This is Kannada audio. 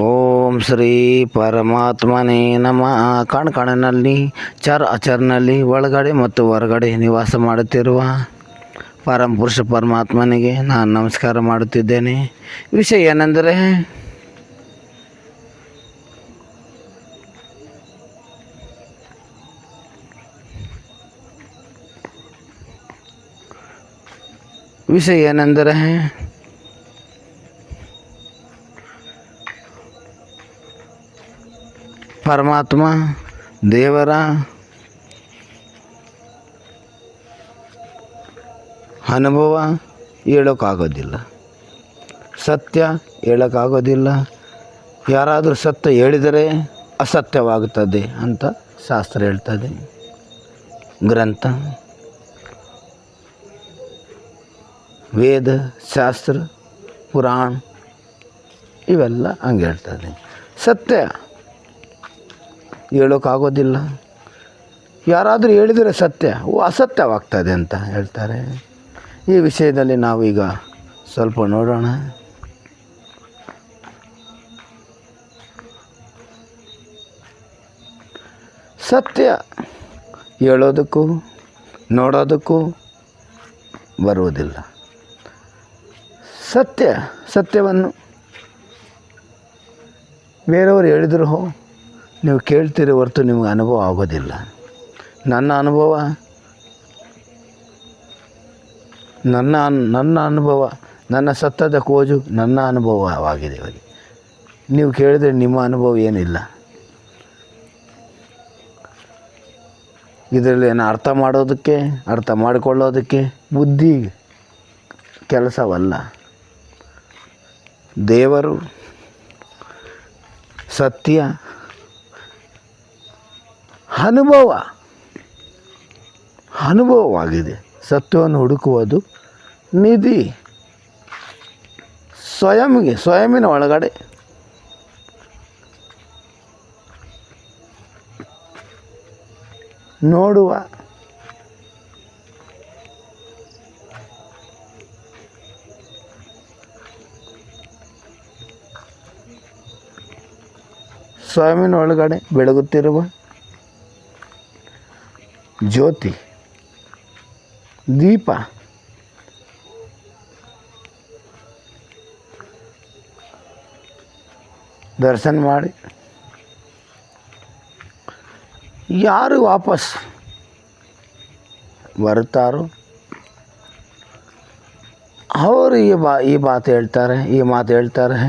ಓಂ ಶ್ರೀ ಪರಮಾತ್ಮನೇ ನಮ್ಮ ಕಣ್ ಕಣನಲ್ಲಿ ಚರ್ ಅಚರ್ನಲ್ಲಿ, ಒಳಗಡೆ ಮತ್ತು ಹೊರಗಡೆ ನಿವಾಸ ಮಾಡುತ್ತಿರುವ ಪರಮ ಪುರುಷ ಪರಮಾತ್ಮನಿಗೆ ನಾನು ನಮಸ್ಕಾರ ಮಾಡುತ್ತಿದ್ದೇನೆ. ವಿಷಯ ಏನೆಂದರೆ ವಿಷಯ ಏನೆಂದರೆ ಪರಮಾತ್ಮ, ದೇವರ ಅನುಭವ ಹೇಳೋಕ್ಕಾಗೋದಿಲ್ಲ. ಸತ್ಯ ಹೇಳೋಕ್ಕಾಗೋದಿಲ್ಲ. ಯಾರಾದರೂ ಸತ್ಯ ಹೇಳಿದರೆ ಅಸತ್ಯವಾಗುತ್ತದೆ ಅಂತ ಶಾಸ್ತ್ರ ಹೇಳ್ತದೆ. ಗ್ರಂಥ, ವೇದ, ಶಾಸ್ತ್ರ, ಪುರಾಣ ಇವೆಲ್ಲ ಹಂಗೆ ಹೇಳ್ತದೆ. ಸತ್ಯ ಹೇಳೋಕ್ಕಾಗೋದಿಲ್ಲ ಯಾರಾದರೂ ಹೇಳಿದರೆ ಸತ್ಯ, ಓ ಅಸತ್ಯವಾಗ್ತದೆ ಅಂತ ಹೇಳ್ತಾರೆ. ಈ ವಿಷಯದಲ್ಲಿ ನಾವೀಗ ಸ್ವಲ್ಪ ನೋಡೋಣ. ಸತ್ಯ ಹೇಳೋದಕ್ಕೂ, ನೋಡೋದಕ್ಕೂ ಬರುವುದಿಲ್ಲ. ಸತ್ಯ, ಸತ್ಯವನ್ನು ಬೇರೆಯವರು ಹೇಳಿದ್ರು ಹೋ ನೀವು ಕೇಳ್ತೀರಿ ಹೊರತು ನಿಮಗೆ ಅನುಭವ ಆಗೋದಿಲ್ಲ. ನನ್ನ ಅನುಭವ? ನನ್ನ ನನ್ನ ಅನುಭವ, ನನ್ನ ಸತ್ತದ ಕೋಜು ನನ್ನ ಅನುಭವವಾಗಿದೆ ಇವಾಗ. ನೀವು ಕೇಳಿದರೆ ನಿಮ್ಮ ಅನುಭವ ಏನಿಲ್ಲ. ಇದರಲ್ಲಿ ಏನು ಅರ್ಥ ಮಾಡೋದಕ್ಕೆ, ಅರ್ಥ ಮಾಡಿಕೊಳ್ಳೋದಕ್ಕೆ ಬುದ್ಧಿ ಕೆಲಸವಲ್ಲ. ದೇವರು ಸತ್ಯ ಅನುಭವ. ಅನುಭವವಾಗಿದೆ. ಸತ್ಯವನ್ನು ಹುಡುಕುವುದು ನಿಧಿ. ಸ್ವಯಂಗೆ ಸ್ವಯಂನ ಒಳಗಡೆ. ನೋಡುವ. ಸ್ವಯಂನ ಒಳಗಡೆ ಬೆಳಗುತ್ತಿರುವ. ಜ್ಯೋತಿ ದೀಪ ದರ್ಶನ ಮಾಡಿ ಯಾರು ವಾಪಸ್ ಬರುತ್ತಾರೋ ಅವರು ಈ ಬಾ ಈ ಮಾತು ಹೇಳ್ತಾರೆ ಈ ಮಾತು ಹೇಳ್ತಾರೆ